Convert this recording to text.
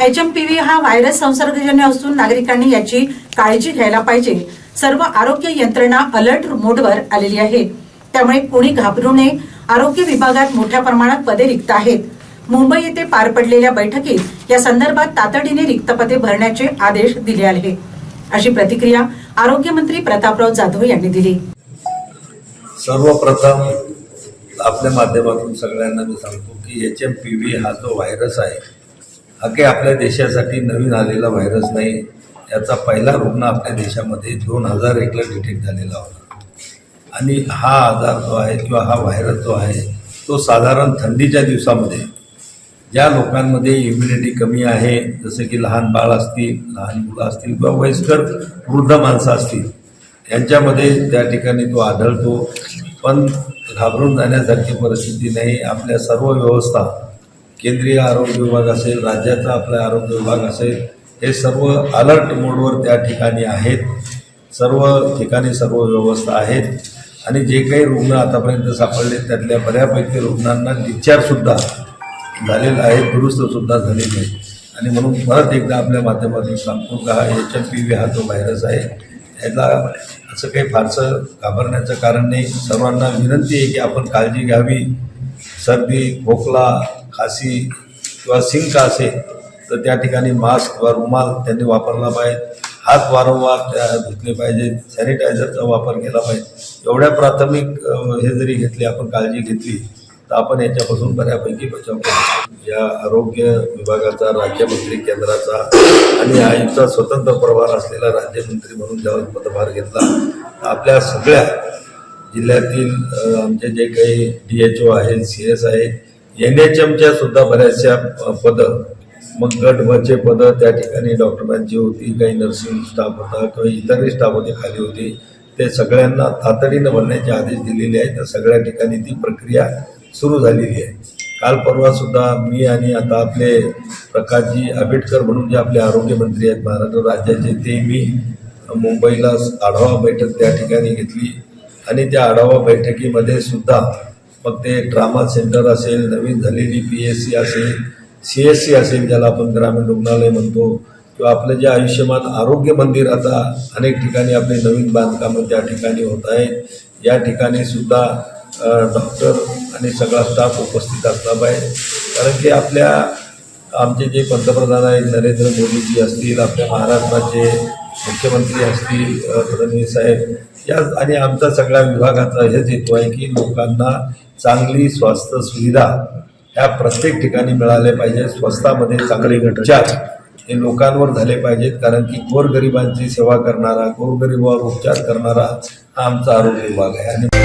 H M P V हा virus संसर्गजन्य असून नागरिकांनी याची काळजी घ्यायला पाहिजे. सर्व आरोग्य यंत्रणा अलर्ट मोडवर आलेली आहे. त्यामुळे कोणी घाबरू नये. आरोग्य विभागात मोठ्या प्रमाणात पदे रिक्त आहेत. मुंबई येथे पार पडलेल्या बैठकीत या संदर्भात तातडीने रिक्त पदे भरण्याचे आदेश दिले आहे. अशी प्रतिक्रिया आरोग्यमंत्री प्रतापराव जाधव यांनी दिली. सर्वप्रथम आपल्या माध्यमातून सगळ्यांना मी सांगतो की एच एम पी व्ही हा जो व्हायरस आहे हा काही आपल्या देशासाठी नवीन आलेला व्हायरस नाही. याचा पहिला रुग्ण आपल्या देशामध्ये दोन हजार एकला डिटेक्ट झालेला होता. आणि हा आजार जो आहे किंवा हा व्हायरस जो आहे तो साधारण थंडीच्या दिवसामध्ये ज्या लोकांमध्ये इम्युनिटी कमी आहे जसं की लहान बाळ असतील लहान मुलं असतील किंवा वयस्कर वृद्ध माणसं असतील यांच्यामध्ये त्या ठिकाणी तो आढळतो. पण घाबरून जाण्यासारखी परिस्थिती नाही. आपल्या सर्व व्यवस्था केंद्रीय आरोग्य विभाग असेल राज्याचा आपला आरोग्य विभाग असेल हे सर्व अलर्ट मोडवर त्या ठिकाणी आहेत. सर्व ठिकाणी सर्व व्यवस्था आहेत. आणि जे काही रुग्ण आतापर्यंत सापडले त्यातल्या बऱ्यापैकी रुग्णांना डिस्चार्जसुद्धा झालेला आहे दुरुस्तसुद्धा झालेली आहे आणि म्हणून परत एकदा आपल्या माध्यमातून सांगतो का हा एच एम पी व्ही हा जो व्हायरस आहे याला असं काही फारसं घाबरण्याचं कारण नाही. सर्वांना विनंती आहे की आपण काळजी घ्यावी. सर्दी खोकला खासी किंवा सिंक असेल तर त्या ठिकाणी मास्क किंवा रुमाल त्यांनी वापरला पाहिजे. हात वारंवार त्या धुतले पाहिजे. सॅनिटायझरचा वापर केला पाहिजे. एवढ्या प्राथमिक हे जरी घेतली आपण काळजी घेतली तर आपण याच्यापासून बऱ्यापैकी बचाव करू या आरोग्य विभागाचा राज्यमंत्री केंद्राचा आणि आयुक्ता स्वतंत्र प्रभार असलेला राज्यमंत्री म्हणून ज्यावेळेस पदभार घेतला आपल्या सगळ्या जिल्ह्यातील आमचे जे काही डी एच ओ आहेत सी एस आहे एन एच एमच्या सुद्धा बऱ्याचशा पदं मग गट वचे पदं त्या ठिकाणी डॉक्टरांची होती काही नर्सिंग स्टाफ होता किंवा इतरही स्टाफ होते खाली होते. ते सगळ्यांना तातडीनं भरण्याचे आदेश दिलेले आहेत. तर सगळ्या ठिकाणी ती प्रक्रिया सुरू झालेली आहे. काल परवा सुद्धा मी आणि आता आपले प्रकाशजी आंबेडकर म्हणून जे आपले आरोग्यमंत्री आहेत महाराष्ट्र राज्याचे ते मी मुंबईला आढावा बैठक त्या ठिकाणी घेतली. आणि त्या आढावा बैठकीमध्ये सुद्धा मग ते ट्रामा सेंटर असेल नवीन झालेली पी एस सी असेल सी एस सी असेल ज्याला आपण ग्रामीण रुग्णालय म्हणतो किंवा आपलं जे आयुष्यमान आरोग्य मंदिर आता अनेक ठिकाणी आपले नवीन बांधकामं त्या ठिकाणी होत आहेत. या ठिकाणी सुद्धा डॉक्टर आणि सगळा स्टाफ उपस्थित असला पाहिजे. कारण की आपल्या आमचे जे पंतप्रधान आहेत नरेंद्र मोदीजी असतील आपल्या महाराष्ट्राचे मुख्यमंत्री असतील फडणवीस साहेब या आणि आमचा सगळ्या विभागाचा हेच हेतू आहे की लोकांना चांगली स्वास्थ्य सुविधा ह्या प्रत्येक ठिकाणी मिळाल्या पाहिजे स्वस्तामध्ये चांगले उपचार हे लोकांवर झाले पाहिजेत. कारण की गोरगरिबांची सेवा करणारा गोरगरिबावर उपचार करणारा हा आमचा आरोग्य विभाग आहे. आणि